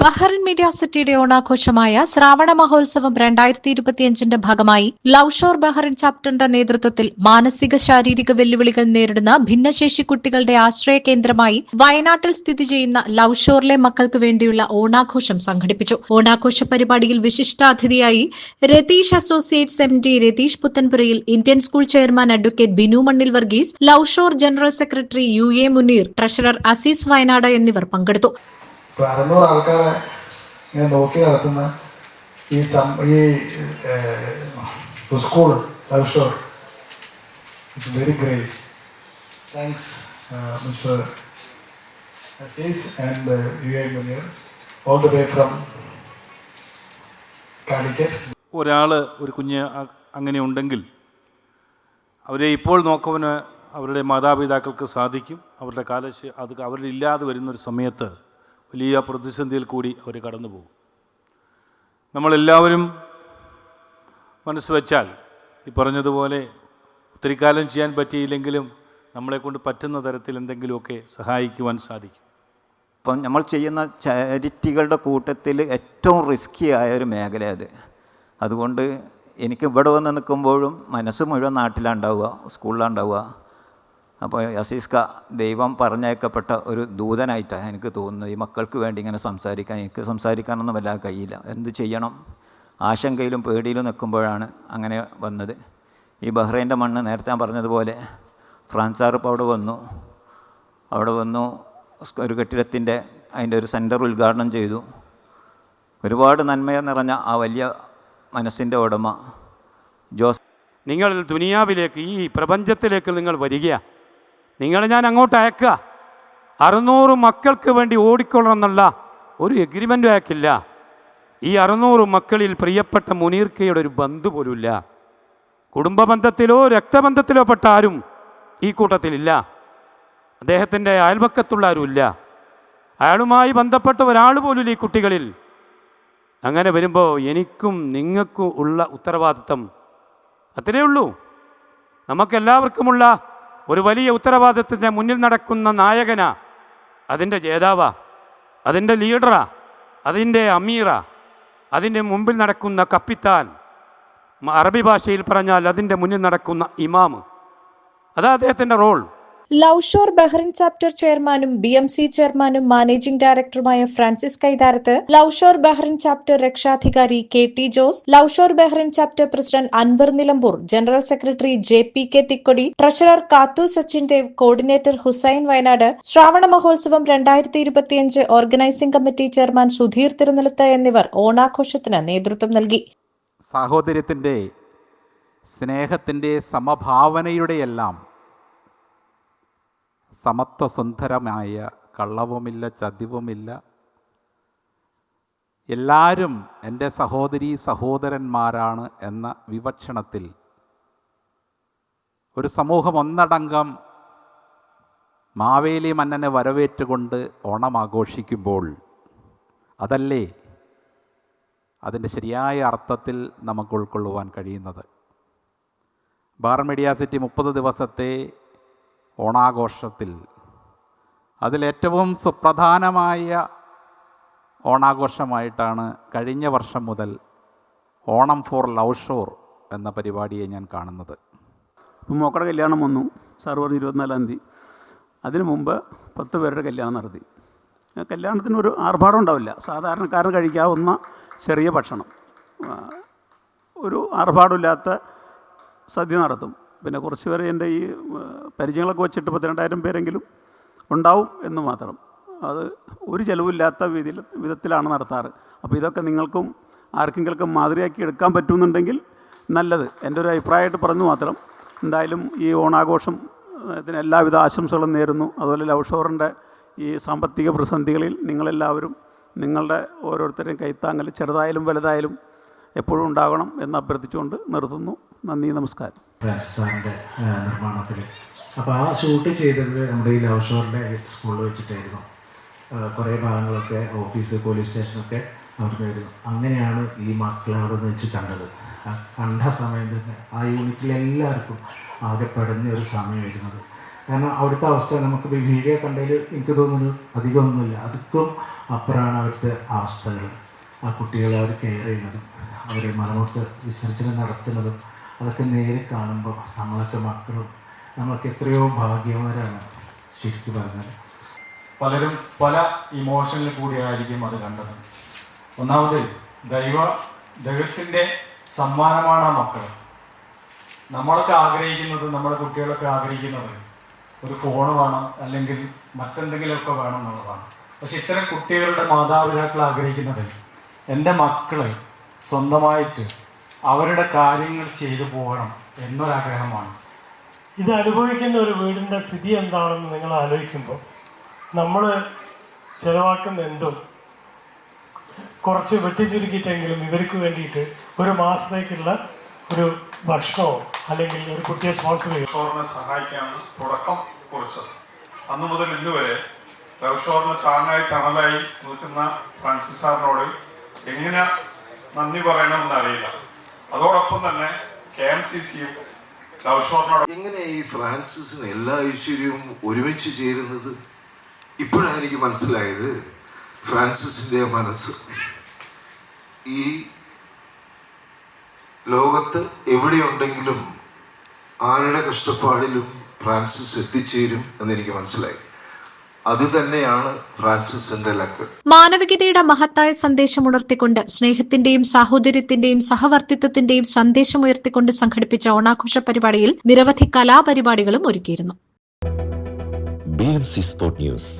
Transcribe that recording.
Bahrain media സിറ്റിയുടെ ഓണാഘോഷമായ ശ്രാവണ മഹോത്സവം രണ്ടായിരത്തി ഇരുപത്തിയഞ്ചിന്റെ ഭാഗമായി ലൌഷോർ ബഹ്റിൻ ചാപ്റ്ററിന്റെ നേതൃത്വത്തിൽ മാനസിക ശാരീരിക വെല്ലുവിളികൾ നേരിടുന്ന ഭിന്നശേഷി കുട്ടികളുടെ ആശ്രയ കേന്ദ്രമായി വയനാട്ടിൽ സ്ഥിതി ചെയ്യുന്ന ലൌഷോറിലെ മക്കൾക്ക് വേണ്ടിയുള്ള ഓണാഘോഷം സംഘടിപ്പിച്ചു. ഓണാഘോഷ പരിപാടിയിൽ വിശിഷ്ടാതിഥിയായി Ratheesh associates M D Ratheesh Puthenpurayil Indian school chairman advocate Binu Mannil Varghese Loveshore general secretary U A Muneer treasurer Azeez Wayanad എന്നിവർ പങ്കെടുത്തു. ഇപ്പൊ അറുന്നൂറ് ആൾക്കാരെ ഇങ്ങനെ നോക്കി നടത്തുന്ന ഈ സം ഈ school Loveshore it's very great thanks mister Azeez and U A Muneer all the way from Calicut ഒരാൾ ഒരു കുഞ്ഞ് അങ്ങനെ ഉണ്ടെങ്കിൽ അവരെ ഇപ്പോൾ നോക്കുവാന് അവരുടെ മാതാപിതാക്കൾക്ക് സാധിക്കും. അവരുടെ കാലശ് അത് അവരില്ലാതെ വരുന്നൊരു സമയത്ത് വലിയ പ്രതിസന്ധിയിൽ കൂടി അവർ കടന്നു പോകും. നമ്മളെല്ലാവരും മനസ്സ് വച്ചാൽ ഈ പറഞ്ഞതുപോലെ ഒത്തിരി കാലം ചെയ്യാൻ പറ്റിയില്ലെങ്കിലും നമ്മളെക്കൊണ്ട് പറ്റുന്ന തരത്തിൽ എന്തെങ്കിലുമൊക്കെ സഹായിക്കുവാൻ സാധിക്കും. ഇപ്പം നമ്മൾ ചെയ്യുന്ന ചാരിറ്റികളുടെ കൂട്ടത്തിൽ ഏറ്റവും റിസ്കി ആയ ഒരു മേഖല അത്. അതുകൊണ്ട് എനിക്ക് ഇവിടെ വന്ന് നിൽക്കുമ്പോഴും മനസ്സ് മുഴുവൻ നാട്ടിലാണ് ഉണ്ടാവുക സ്കൂളിലാണ് ഉണ്ടാവുക അപ്പോൾ യസീസ്ക ദൈവം പറഞ്ഞയക്കപ്പെട്ട ഒരു ദൂതനായിട്ടാണ് എനിക്ക് തോന്നുന്നത്. ഈ മക്കൾക്ക് വേണ്ടി ഇങ്ങനെ സംസാരിക്കാൻ എനിക്ക് സംസാരിക്കാനൊന്നും വല്ലാതെ കഴിയില്ല. എന്ത് ചെയ്യണം? ആശങ്കയിലും പേടിയിലും നിൽക്കുമ്പോഴാണ് അങ്ങനെ വന്നത്. ഈ ബഹ്റൈന്റെ മണ്ണ് നേരത്തെ ഞാൻ പറഞ്ഞതുപോലെ ഫ്രാൻസ് ഇപ്പോൾ അവിടെ വന്നു. അവിടെ വന്നു ഒരു കെട്ടിടത്തിന്റെ അതിന്റെ ഒരു സെന്റർ ഉദ്ഘാടനം ചെയ്തു. ഒരുപാട് നന്മ നിറഞ്ഞ ആ വലിയ മനസ്സിന്റെ ഉടമ ജോസ് നിങ്ങൾ ദുനിയാവിലേക്ക് ഈ പ്രപഞ്ചത്തിലേക്ക് നിങ്ങൾ വരിക നിങ്ങളെ ഞാൻ അങ്ങോട്ട് അയക്കുക. അറുന്നൂറ് മക്കൾക്ക് വേണ്ടി ഓടിക്കൊള്ളണം എന്നുള്ള ഒരു എഗ്രിമെന്റ് അയക്കില്ല ഈ അറുന്നൂറ് മക്കളിൽ പ്രിയപ്പെട്ട മുനീർക്കയുടെ ഒരു ബന്ധു പോലുമില്ല. കുടുംബ ബന്ധത്തിലോ രക്തബന്ധത്തിലോ പെട്ട ആരും ഈ കൂട്ടത്തിലില്ല. അദ്ദേഹത്തിന്റെ അയൽപക്കത്തുള്ള ആരുമില്ല. അയാളുമായി ബന്ധപ്പെട്ട ഒരാൾ പോലും ഈ കുട്ടികളിൽ. അങ്ങനെ വരുമ്പോൾ എനിക്കും നിങ്ങൾക്കും ഉള്ള ഉത്തരവാദിത്തം അത്രയേ ഉള്ളൂ. നമുക്കെല്ലാവർക്കുമുള്ള ഒരു വലിയ ഉത്തരവാദിത്തത്തിന്റെ മുന്നിൽ നടക്കുന്ന നായകനാ. അതിന്റെ ജേതാവാ. അതിന്റെ ലീഡറാ. അതിന്റെ അമീറ. അതിന്റെ മുമ്പിൽ നടക്കുന്ന കപ്പിത്താൻ. അറബി ഭാഷയിൽ പറഞ്ഞാൽ അതിന്റെ മുന്നിൽ നടക്കുന്ന ഇമാമ്. അതാ അദ്ദേഹത്തിന്റെ റോൾ. ലൌഷോർ ബഹ്റിൻ ചാപ്റ്റർ ചെയർമാനും ബി എം സി ചെയർമാനും മാനേജിംഗ് ഡയറക്ടറുമായ Francis Kaitharath Loveshore Bahrain chapter രക്ഷാധികാരി K T Jose Loveshore Bahrain chapter president Anwar Nilambur general secretary J P K Thikkodi treasurer Kathu Sachin Dev coordinator Hussain Wayanad Shravana Mahotsavam രണ്ടായിരത്തി ഇരുപത്തിയഞ്ച് organising committee chairman Sudheer Thirunilath എന്നിവർ ഓണാഘോഷത്തിന് നേതൃത്വം നൽകി. സാഹോദര്യത്തിന്റെ സ്നേഹത്തിന്റെ സമഭാവനയുടെയെല്ലാം സമത്വസുന്ദരമായ കള്ളവുമില്ല ചതിവുമില്ല. എല്ലാവരും എന്റെ സഹോദരി സഹോദരന്മാരാണ് എന്ന വിവക്ഷണത്തിൽ ഒരു സമൂഹം ഒന്നടങ്കം മാവേലി മന്നനെ വരവേറ്റുകൊണ്ട് ഓണം ആഘോഷിക്കുമ്പോൾ അതല്ലേ അതിന്റെ ശരിയായ അർത്ഥത്തിൽ നമുക്ക് ഉൾക്കൊള്ളുവാൻ കഴിയുന്നത്? ബാർ മീഡിയ സിറ്റി മുപ്പത് ദിവസത്തെ ഓണാഘോഷത്തിൽ. അതിലേറ്റവും സുപ്രധാനമായ ഓണാഘോഷമായിട്ടാണ് കഴിഞ്ഞ വർഷം മുതൽ ഓണം ഫോർ ലവ് ഷോർ എന്ന പരിപാടിയെ ഞാൻ കാണുന്നത്. ഇപ്പം മോക്കടെ കല്യാണം വന്നു സർവർ പറഞ്ഞു ഇരുപത്തിനാലാം തീയതി. അതിനു മുമ്പ് പത്ത് പേരുടെ കല്യാണം നടത്തി. കല്യാണത്തിന് ഒരു ആർഭാടം ഉണ്ടാവില്ല. സാധാരണക്കാരന് കഴിക്കാവുന്ന ചെറിയ ഭക്ഷണം. ഒരു ആർഭാടമില്ലാത്ത സദ്യ നടത്തും. പിന്നെ കുറച്ച് പേർ എന്റെ ഈ പരിചയങ്ങളൊക്കെ വെച്ചിട്ട് പത്തിരണ്ടായിരം പേരെങ്കിലും ഉണ്ടാവും എന്ന് മാത്രം. അത് ഒരു ചിലവില്ലാത്ത വിധിയിൽ വിധത്തിലാണ് നടത്താറ്. അപ്പോൾ ഇതൊക്കെ നിങ്ങൾക്കും ആർക്കെങ്കിലൊക്കെ മാതൃകയാക്കി എടുക്കാൻ പറ്റുമെന്നുണ്ടെങ്കിൽ നല്ലത്. എന്റെ ഒരു അഭിപ്രായമായിട്ട് പറഞ്ഞു മാത്രം. എന്തായാലും ഈ ഓണാഘോഷം ഇതിന് എല്ലാവിധ ആശംസകളും നേരുന്നു. അതുപോലെ ലവ് ഷോറിന്റെ ഈ സാമ്പത്തിക പ്രതിസന്ധികളിൽ നിങ്ങളെല്ലാവരും നിങ്ങളുടെ ഓരോരുത്തരുടെയും കൈത്താങ്ങൽ ചെറുതായാലും വലുതായാലും എപ്പോഴും ഉണ്ടാകണം എന്ന് അഭ്യർത്ഥിച്ചുകൊണ്ട് നിർത്തുന്നു. നന്ദി നമസ്കാരം. നിർമ്മാണത്തിൽ അപ്പോൾ ആ ഷൂട്ട് ചെയ്തത് നമ്മുടെ ഈ ലവ് ഷോറിന്റെ സ്കൂളിൽ വെച്ചിട്ടായിരുന്നു. കുറേ ഭാഗങ്ങളൊക്കെ ഓഫീസ് പോലീസ് സ്റ്റേഷനൊക്കെ അവിടെ ആയിരുന്നു അങ്ങനെയാണ് ഈ മക്കളെ അവിടെ വെച്ച് കണ്ടത്. കണ്ട സമയം തന്നെ ആ യൂണിറ്റിൽ എല്ലാവർക്കും ആകെ പടഞ്ഞ ഒരു സമയം വരുന്നത്. കാരണം അവിടുത്തെ അവസ്ഥ നമുക്ക് വീഡിയോ കണ്ടതിൽ എനിക്ക് തോന്നുന്നു അധികമൊന്നുമില്ല അതിക്കും അപ്പുറമാണ് അവിടുത്തെ അവസ്ഥകൾ ആ കുട്ടികളെ അവർ കെയർ ചെയ്യുന്നതും. അവരെ മലമുട്ട് വിസർജനം നടത്തുന്നതും അതൊക്കെ നേരെ കാണുമ്പോൾ നമ്മളൊക്കെ മക്കളും നമ്മളൊക്കെ എത്രയോ ഭാഗ്യവാനാണ് ശരിക്കും പറഞ്ഞാൽ. പലരും പല ഇമോഷനിൽ കൂടിയായിരിക്കും അത് കണ്ടത്. ഒന്നാമത് ദൈവ ദൈവത്തിന്റെ സമ്മാനമാണ് ആ മക്കൾ നമ്മളൊക്കെ ആഗ്രഹിക്കുന്നത് നമ്മുടെ കുട്ടികളൊക്കെ ആഗ്രഹിക്കുന്നത് ഒരു ഫോൺ വേണം അല്ലെങ്കിൽ മറ്റെന്തെങ്കിലുമൊക്കെ വേണം എന്നുള്ളതാണ്. പക്ഷെ ഇത്തരം കുട്ടികളുടെ മാതാപിതാക്കൾ ആഗ്രഹിക്കുന്നത് എന്റെ മക്കൾ സ്വന്തമായിട്ട് അവരുടെ കാര്യങ്ങൾ ചെയ്തു പോകണം എന്നൊരാഗ്രഹമാണ്. ഇത് അനുഭവിക്കുന്ന ഒരു വീടിന്റെ സ്ഥിതി എന്താണെന്ന് നിങ്ങൾ ആലോചിക്കുമ്പോൾ നമ്മൾ ചിലവാക്കുന്ന എന്തും കുറച്ച് വെട്ടിച്ചുരുക്കിയിട്ടെങ്കിലും ഇവർക്ക് വേണ്ടിയിട്ട് ഒരു മാസത്തേക്കുള്ള ഒരു ഭക്ഷണമോ അല്ലെങ്കിൽ ഒരു കുട്ടിയെ സ്പോൺസർ ചെയ്യും? സഹായിക്കാനുള്ള സഹായിക്കാണ് തുടക്കം കുറിച്ചത്. അന്ന് മുതൽ ഇന്ന് വരെ ലവ് ഷോറിന് താങ്ങായി തണലായി നിൽക്കുന്ന ഫ്രാൻസിസ് സാറിനോട് എങ്ങനെ നന്ദി പറയണമെന്ന് അറിയില്ല അതോടൊപ്പം തന്നെ കെ എം സി സിയും എങ്ങനെ ഈ ഫ്രാൻസിസിന് എല്ലാ ഐശ്വര്യവും ഒരുമിച്ച് ചേരുന്നത്? ഇപ്പോഴാണ് എനിക്ക് മനസ്സിലായത് ഫ്രാൻസിസിന്റെ മനസ്സ്. ഈ ലോകത്ത് എവിടെയുണ്ടെങ്കിലും ആരുടെ കഷ്ടപ്പാടിലും ഫ്രാൻസിസ് എത്തിച്ചേരും എന്നെനിക്ക് മനസ്സിലായി. അത് തന്നെയാണ് ഫ്രാൻസിസിന്റെ ലക്ക്. മാനവികതയുടെ മഹത്തായ സന്ദേശം ഉണർത്തിക്കൊണ്ട് സ്നേഹത്തിന്റെയും സാഹോദര്യത്തിന്റെയും സഹവർത്തിത്വത്തിന്റെയും സന്ദേശം ഉയർത്തിക്കൊണ്ട് സംഘടിപ്പിച്ച ഓണാഘോഷ പരിപാടിയിൽ നിരവധി കലാപരിപാടികളും ഒരുക്കിയിരുന്നു. B M C sport news